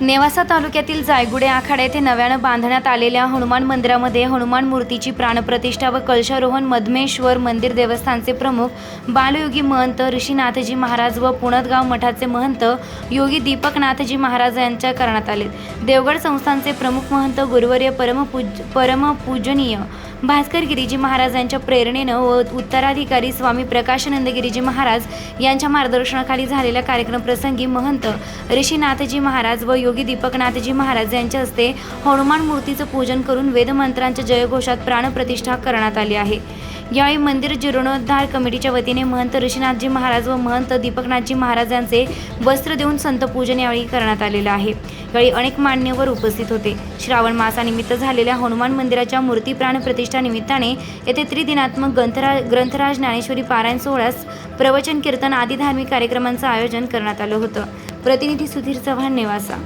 नेवासा तालुक्यातील जायगुडे आखाडा येथे नव्यानं बांधण्यात आलेल्या हनुमान मंदिरामध्ये हनुमान मूर्तीची प्राणप्रतिष्ठा व कलशारोहण मधमेश्वर मंदिर देवस्थानचे प्रमुख बालयोगी महंत ऋषीनाथजी महाराज व पुणतगाव मठाचे महंत योगी दीपकनाथजी महाराज यांच्या करण्यात आले. देवगड संस्थानचे प्रमुख महंत गुरुवर्य परमपूज परमपूजनीय भास्कर गिरीजी महाराज यांच्या प्रेरणेनं व उत्तराधिकारी स्वामी प्रकाशानंद गिरीजी महाराज यांच्या मार्गदर्शनाखाली झालेल्या कार्यक्रम प्रसंगी महंत ऋषीनाथजी महाराज व योगी दीपकनाथजी महाराज यांच्या हस्ते हनुमान मूर्तीचं पूजन करून वेदमंत्रांच्या जयघोषात प्राणप्रतिष्ठा करण्यात आली आहे. यावेळी मंदिर जीर्णोद्धार कमिटीच्या वतीने महंत ऋषीनाथजी महाराज व महंत दीपकनाथजी महाराज यांचे वस्त्र देऊन संतपूजन यावेळी करण्यात आलेलं आहे. यावेळी अनेक मान्यवर उपस्थित होते. श्रावण मासानिमित्त झालेल्या हनुमान मंदिराच्या मूर्ती प्राण प्रतिष्ठा निमित्ताने येथे त्रिदिनात्मक ग्रंथरा ग्रंथराज ज्ञानेश्वरी पारायण सोहळ्यास प्रवचन कीर्तन आदी धार्मिक कार्यक्रमांचं आयोजन करण्यात आलं होतं. प्रतिनिधी सुधीर चव्हाण नेवासा.